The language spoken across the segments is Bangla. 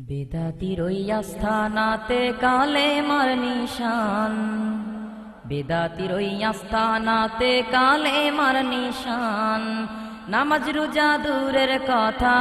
বেদাতির ওই আস্থানাতে কালে মার নিশান বেদাতির ওই আস্থানাতে কালে মার নিশান নামাজ রোজা দূরের কথা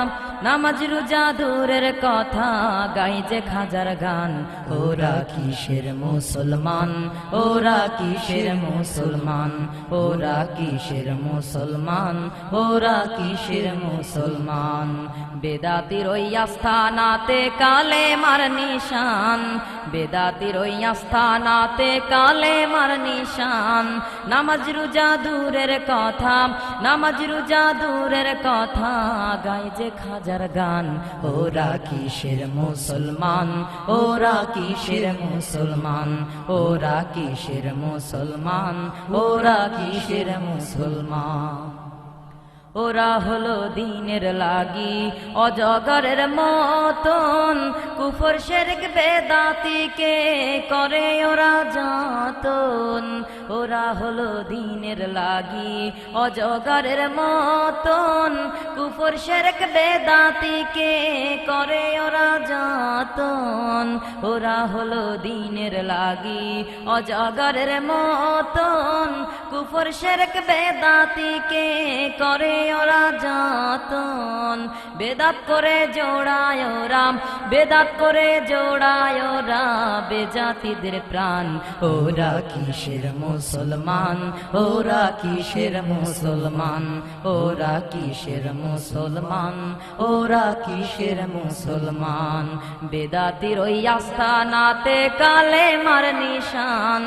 নামাজ রোজা দূরের কথা, গাই যে খাজার গান। ওরা কিসের মুসলমান? ওরা কিসের মুসলমান? ওরা কিসের মুসলমান? ওরা কিসের মুসলমান? বেদাতির ওই আস্থানাতে কালে মার নিশান। বেদাতির ওই আস্থানাতে কালে মার নিশান। নামাজ রোজা দূরের কথা, নামাজ রোজা দূরের কথা, গাই যে খাজার গান। ওরা কিসের মুসলমান? ওরা কিসের মুসলমান? ওরা কিসের মুসলমান? ওরা কিসের মুসলমান? ওরা হলো দিনের লাগি, অজগরের মতন। কুফর, শেরক বেদাতিকে করে ওরা যতন? ওরা হলো দিনের লাগি। অজগরের মতন কুফর শেরক বেদাতিকে করে ওরা যতন? ওরা হলো দিনের লাগি। অজগরের মতন কুফর শেরক বেদাতিকে করে ওরা যতন? বেদাত করে জোড়ায় ওরা বেদাত করে জোড়ায় ওরা বেজাতিদের প্রাণ, ওরা কিসের মুসলমান, ওরা কিসের মুসলমান? ওরা কিসের মুসলমান? ওরা কিসের মুসলমান? বেদাতির ওই আস্থানাতে কালে মার নিশান।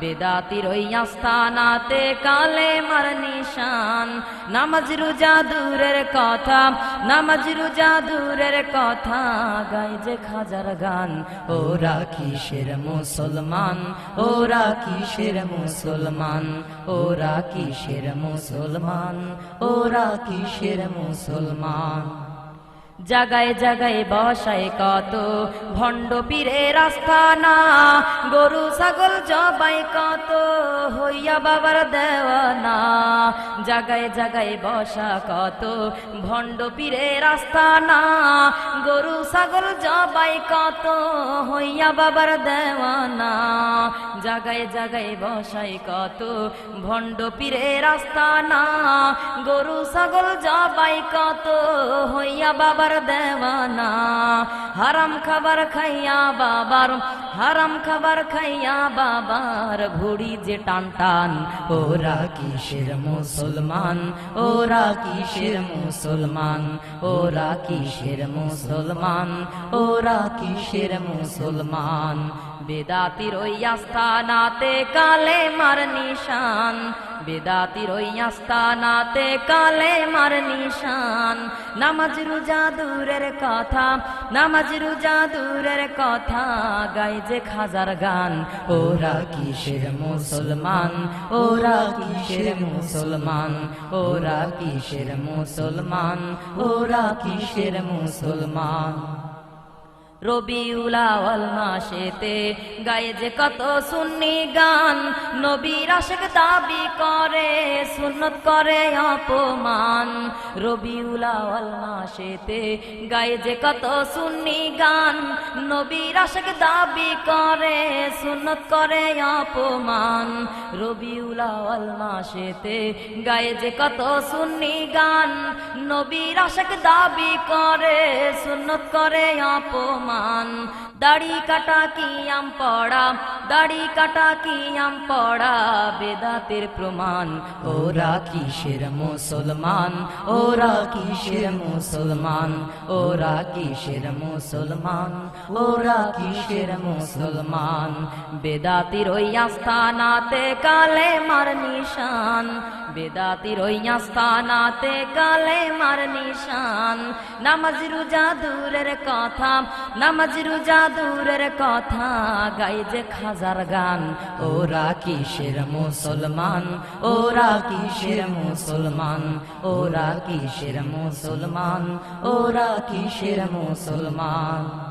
বেদাতির ওই আস্থানাতে কালে মার নিশান। নামাজ রোজা দূরের কথা, নামাজ রোজা দূরের কথা, গাই যে খাজার গান। ওরা কিসের মুসলমান? ওরা কিসের মুসলমান? ওরা কিসের মুসলমান? ওরা কিসের মুসলমান? জাগায় জাগায় বসায় কত। ভণ্ড পীরের আস্থানা গরু, ছাগল জবাই কত। হইয়া বাবার দেওয়ানা, জাগায় জাগায় বসা কত। ভণ্ড পীরের আস্থানা গরু, ছাগল জবাই কত। হইয়া বাবার দেওয়ানা, জাগায় জাগায় বসাই কত। ভণ্ড পীরের আস্থানা গরু, ছাগল জবাই কত। হইয়া বাবার দেওয়ানা। হারাম খাবার খাইয়া বাবার হারাম খাবার খাইয়া বাবার ভুড়ি যে টান টান ওরা কিসের মুসলমান? ওরা কিসের মুসলমান? ওরা কিসের মুসলমান? ওরা কিসের মুসলমান? বেদাতির ওই আস্থানাতে কালে মার নিশান। বেদাতির ওই আস্থানাতে কালে মার নিশান। নামাজ রোজা দূরের কথা নামাজ রোজা দূরের কথা গাই যে খাজার গান। ওরা কিসের মুসলমান? ওরা কিসের মুসলমান? ওরা কিসের মুসলমান? ওরা কিসের মুসলমান? রবিউলাওয়াল মাসেতে গায়ে যে কত সুন্নি গান নবীর আশেক দাবি করে, সুন্নত করে অপমান। রবিউলাওয়াল মাসেতে গায়ে যে কত সুন্নি গান নবীর আশেক দাবি করে, সুন্নত করে অপমান। রবিউলাওয়াল মাসেতে গায়ে যে কত সুন্নি গান নবীর আশেক দাবি করে, সুন্নত করে অপমান। মান দাড়ি কাটা কি আম পড়া? দাড়ি কাটা কি আম পড়া? বেদাতের প্রমাণ। ওরা কিসের মুসলমান? ওরা কিসের মুসলমান? ওরা কিসের মুসলমান? ওরা কিসের মুসলমান? বেদাতির ওই আস্থানাতে কালে মার নিশান। বেদাতির ওই আস্থানাতে কালে মার নিশান। নামাজ রোজা দূরের কথা, নামাজ রোজা দূরের কথা, গাই যে খাজার গান। ওরা কিসের মুসলমান? ওরা কিসের মুসলমান? ওরা কিসের মুসলমান? ওরা কিসের মুসলমান?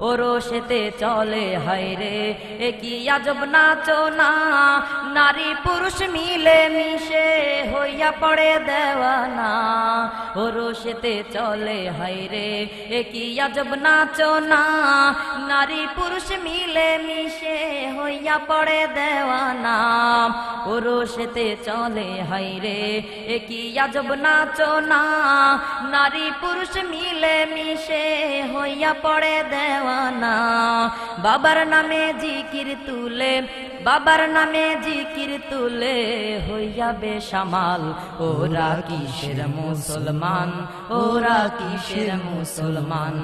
ওরসেতে চলে হাইরে এ কি আজব নাচো না নারী পুরুষ মিলে মিশে হইয়া পড়ে দেওয়ানা। ওরসেতে চলে হাইরে এ কি আজব নাচো না নারী পুরুষ মিলে মিশে হইয়া পড়ে দেওয়ানা। ওরসেতে চলে হাইরে একই আজব নাচো না নারী পুরুষ মিলে মিশে হইয়া পড়ে দেওয়ানা। বাবার নামে জিকির তুলে বাবার নামে জিকির তুলে হইয়া সামাল ওরা কিসের মুসলমান? ওরা কিসের মুসলমান?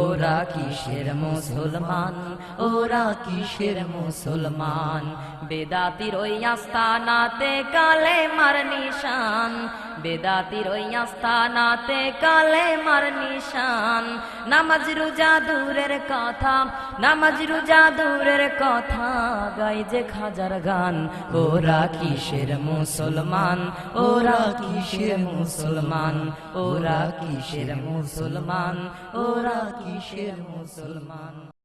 ওরা কিসের মুসলমান? ওরা কিসের মুসলমান? বেদাতির ওই আস্তানাতে কালে মার নিশান। বেদাতির ওই আস্তানাতে কালে মার নিশান। নামাজ রোজা দূরের কথা, নামাজ রোজা দূরের কথা। গাই যে খাজার গান, ওরা কিসের মুসলমান? ওরা কিসের মুসলমান? ওরা কিসের মুসলমান? ওরা কিসের মুসলমান?